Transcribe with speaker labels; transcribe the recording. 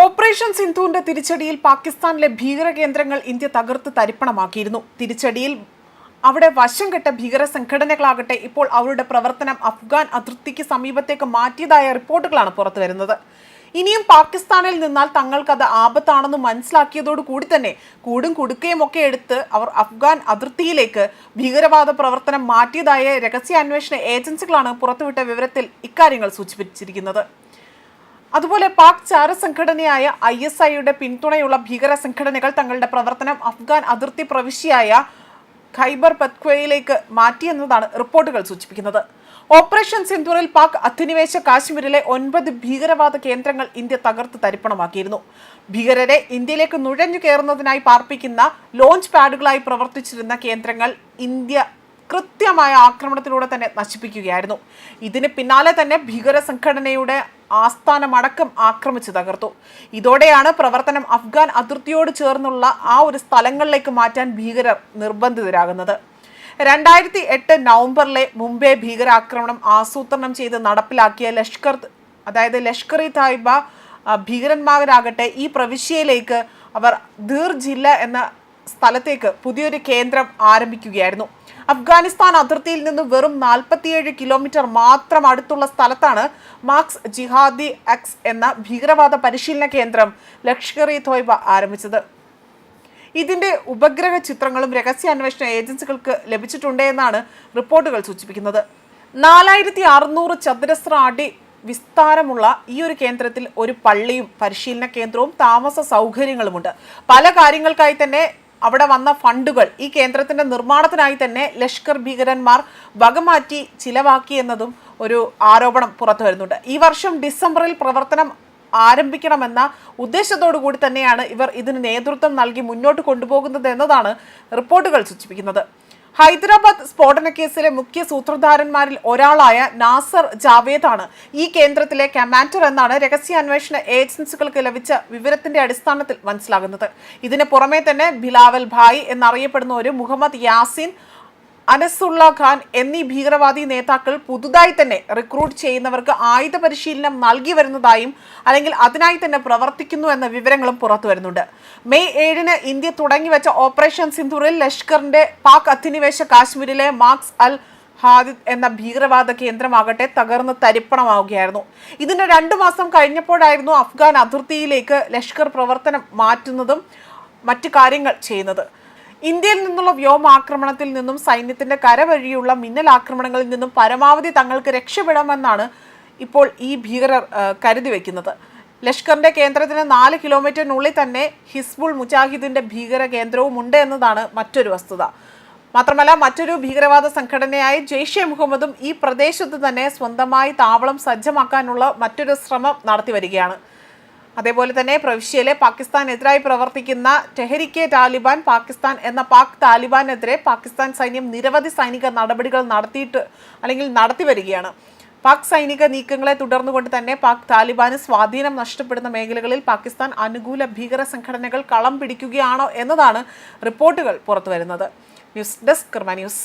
Speaker 1: Operation സിന്ധുവിന്റെ തിരിച്ചടിയിൽ പാകിസ്ഥാനിലെ ഭീകര കേന്ദ്രങ്ങൾ ഇന്ത്യ തകർത്ത് തരിപ്പണമാക്കിയിരുന്നു. തിരിച്ചടിയിൽ അവിടെ വശം കെട്ട ഭീകര സംഘടനകളാകട്ടെ ഇപ്പോൾ അവരുടെ പ്രവർത്തനം അഫ്ഗാൻ അതിർത്തിക്ക് സമീപത്തേക്ക് മാറ്റിയതായ റിപ്പോർട്ടുകളാണ് പുറത്തു വരുന്നത്. ഇനിയും പാകിസ്ഥാനിൽ നിന്നാൽ തങ്ങൾക്കത് ആപത്താണെന്ന് മനസ്സിലാക്കിയതോടു കൂടി തന്നെ കൂടും കുടുക്കയും ഒക്കെ എടുത്ത് അവർ അഫ്ഗാൻ അതിർത്തിയിലേക്ക് ഭീകരവാദ പ്രവർത്തനം മാറ്റിയതായ രഹസ്യാന്വേഷണ ഏജൻസികളാണ് പുറത്തുവിട്ട വിവരത്തിൽ ഇക്കാര്യങ്ങൾ സൂചിപ്പിച്ചിരിക്കുന്നത്. അതുപോലെ പാക് ചാര സംഘടനയായ ഐ എസ് ഐയുടെ പിന്തുണയുള്ള ഭീകര സംഘടനകൾ തങ്ങളുടെ പ്രവർത്തനം അഫ്ഗാൻ അതിർത്തി പ്രവിശ്യയായ ഖൈബർ പത്വയിലേക്ക് മാറ്റിയെന്നതാണ് റിപ്പോർട്ടുകൾ സൂചിപ്പിക്കുന്നത്. ഓപ്പറേഷൻ സിന്ധൂറിൽ പാക് അധിനിവേശ കാശ്മീരിലെ ഒൻപത് ഭീകരവാദ കേന്ദ്രങ്ങൾ ഇന്ത്യ തകർത്ത് തരിപ്പണമാക്കിയിരുന്നു. ഭീകരരെ ഇന്ത്യയിലേക്ക് നുഴഞ്ഞു കയറുന്നതിനായി പാർപ്പിക്കുന്ന ലോഞ്ച് പാഡുകളായി പ്രവർത്തിച്ചിരുന്ന കേന്ദ്രങ്ങൾ ഇന്ത്യ കൃത്യമായ ആക്രമണത്തിലൂടെ തന്നെ നശിപ്പിക്കുകയായിരുന്നു. ഇതിന് പിന്നാലെ തന്നെ ഭീകര സംഘടനയുടെ ആസ്ഥാനമടക്കം ആക്രമിച്ചു തകർത്തു. ഇതോടെയാണ് പ്രവർത്തനം അഫ്ഗാൻ അതിർത്തിയോട് ചേർന്നുള്ള ആ ഒരു സ്ഥലങ്ങളിലേക്ക് മാറ്റാൻ ഭീകരർ നിർബന്ധിതരാകുന്നത്. രണ്ടായിരത്തി എട്ട് നവംബറിലെ മുംബൈ ഭീകരാക്രമണം ആസൂത്രണം ചെയ്ത് നടപ്പിലാക്കിയ ലഷ്കർ അതായത് ലഷ്കർ ഇ തായ്ബ ഭീകരന്മാരാകട്ടെ ഈ പ്രവിശ്യയിലേക്ക് അവർ ദീർ ജില്ല എന്ന സ്ഥലത്തേക്ക് പുതിയൊരു കേന്ദ്രം ആരംഭിക്കുകയായിരുന്നു. അഫ്ഗാനിസ്ഥാൻ അതിർത്തിയിൽ നിന്ന് വെറും നാൽപ്പത്തിയേഴ് കിലോമീറ്റർ മാത്രം അടുത്തുള്ള സ്ഥലത്താണ് മാർക്സ് ജിഹാദി എക്സ് എന്ന ഭീകരവാദ പരിശീലന കേന്ദ്രം ലഷ്കർ ഇ തോയ്ബ ആരംഭിച്ചത്. ഇതിന്റെ ഉപഗ്രഹ ചിത്രങ്ങളും രഹസ്യാന്വേഷണ ഏജൻസികൾക്ക് ലഭിച്ചിട്ടുണ്ട് എന്നാണ് റിപ്പോർട്ടുകൾ സൂചിപ്പിക്കുന്നത്. നാലായിരത്തി അറുന്നൂറ് ചതുരശ്ര അടി വിസ്താരമുള്ള ഈ ഒരു കേന്ദ്രത്തിൽ ഒരു പള്ളിയും പരിശീലന കേന്ദ്രവും താമസ സൗകര്യങ്ങളുമുണ്ട്. പല കാര്യങ്ങൾക്കായി തന്നെ അവിടെ വന്ന ഫണ്ടുകൾ ഈ കേന്ദ്രത്തിന്റെ നിർമ്മാണത്തിനായി തന്നെ ലഷ്കർ ഭീകരന്മാർ വകമാറ്റി ചിലവാക്കി എന്നതും ഒരു ആരോപണം പുറത്തു വരുന്നുണ്ട്. ഈ വർഷം ഡിസംബറിൽ പ്രവർത്തനം ആരംഭിക്കണമെന്ന ഉദ്ദേശത്തോടു കൂടി തന്നെയാണ് ഇവർ ഇതിന് നേതൃത്വം നൽകി മുന്നോട്ട് കൊണ്ടുപോകുന്നത് എന്നതാണ് റിപ്പോർട്ടുകൾ സൂചിപ്പിക്കുന്നത്. ഹൈദരാബാദ് സ്ഫോടന കേസിലെ മുഖ്യ സൂത്രധാരന്മാരിൽ ഒരാളായ നാസർ ജാവേദ് ആണ് ഈ കേന്ദ്രത്തിലെ കമാൻഡർ എന്നാണ് രഹസ്യാന്വേഷണ ഏജൻസികൾക്ക് ലഭിച്ച വിവരത്തിന്റെ അടിസ്ഥാനത്തിൽ മനസ്സിലാകുന്നത്. ഇതിന് പുറമെ തന്നെ ബിലാവൽ ഭായ് എന്നറിയപ്പെടുന്ന ഒരു മുഹമ്മദ് യാസിൻ അനസുള്ള ഖാൻ എന്നീ ഭീകരവാദി നേതാക്കൾ പുതുതായി തന്നെ റിക്രൂട്ട് ചെയ്യുന്നവർക്ക് ആയുധ പരിശീലനം നൽകി വരുന്നതായും അല്ലെങ്കിൽ അതിനായി തന്നെ പ്രവർത്തിക്കുന്നു എന്ന വിവരങ്ങളും പുറത്തു വരുന്നുണ്ട്. മെയ് ഏഴിന് ഇന്ത്യ തുടങ്ങിവെച്ച ഓപ്പറേഷൻ സിന്ധൂറിൽ ലഷ്കറിന്റെ പാക് അധിനിവേശ കാശ്മീരിലെ മാർക്സ് അൽ ഹാദിദ് എന്ന ഭീകരവാദ കേന്ദ്രമാകട്ടെ തകർന്ന് തരിപ്പണമാവുകയായിരുന്നു. ഇതിന് രണ്ടു മാസം കഴിഞ്ഞപ്പോഴായിരുന്നു അഫ്ഗാൻ അതിർത്തിയിലേക്ക് ലഷ്കർ പ്രവർത്തനം മാറ്റുന്നതും മറ്റു കാര്യങ്ങൾ ചെയ്യുന്നത്. ഇന്ത്യയിൽ നിന്നുള്ള വ്യോമാക്രമണത്തിൽ നിന്നും സൈന്യത്തിന്റെ കരവഴിയുള്ള മിന്നൽ ആക്രമണങ്ങളിൽ നിന്നും പരമാവധി തങ്ങൾക്ക് രക്ഷപ്പെടാമെന്നാണ് ഇപ്പോൾ ഈ ഭീകരർ കരുതി വെക്കുന്നത്. ലഷ്കറിന്റെ കേന്ദ്രത്തിന് നാല് കിലോമീറ്ററിനുള്ളിൽ തന്നെ ഹിസ്ബുൾ മുജാഹിദിന്റെ ഭീകര കേന്ദ്രവും ഉണ്ട് എന്നതാണ് മറ്റൊരു വസ്തുത. മാത്രമല്ല മറ്റൊരു ഭീകരവാദ സംഘടനയായ ജെയ്ഷെ മുഹമ്മദും ഈ പ്രദേശത്ത് തന്നെ സ്വന്തമായി താവളം സജ്ജമാക്കാനുള്ള മറ്റൊരു ശ്രമം നടത്തി വരികയാണ്. അതേപോലെ തന്നെ പ്രവിശ്യയിലെ പാകിസ്ഥാനെതിരായി പ്രവർത്തിക്കുന്ന ടെഹരിക്കെ താലിബാൻ പാകിസ്ഥാൻ എന്ന പാക് താലിബാനെതിരെ പാകിസ്ഥാൻ സൈന്യം നിരവധി സൈനിക നടപടികൾ നടത്തിയിട്ട് അല്ലെങ്കിൽ നടത്തി വരികയാണ്. പാക് സൈനിക നീക്കങ്ങളെ തുടർന്നുകൊണ്ട് തന്നെ പാക് താലിബാന് സ്വാധീനം നഷ്ടപ്പെടുന്ന മേഖലകളിൽ പാകിസ്ഥാൻ അനുകൂല ഭീകര സംഘടനകൾ കളം പിടിക്കുകയാണോ എന്നതാണ് റിപ്പോർട്ടുകൾ പുറത്തുവരുന്നത്. News desk Karma news.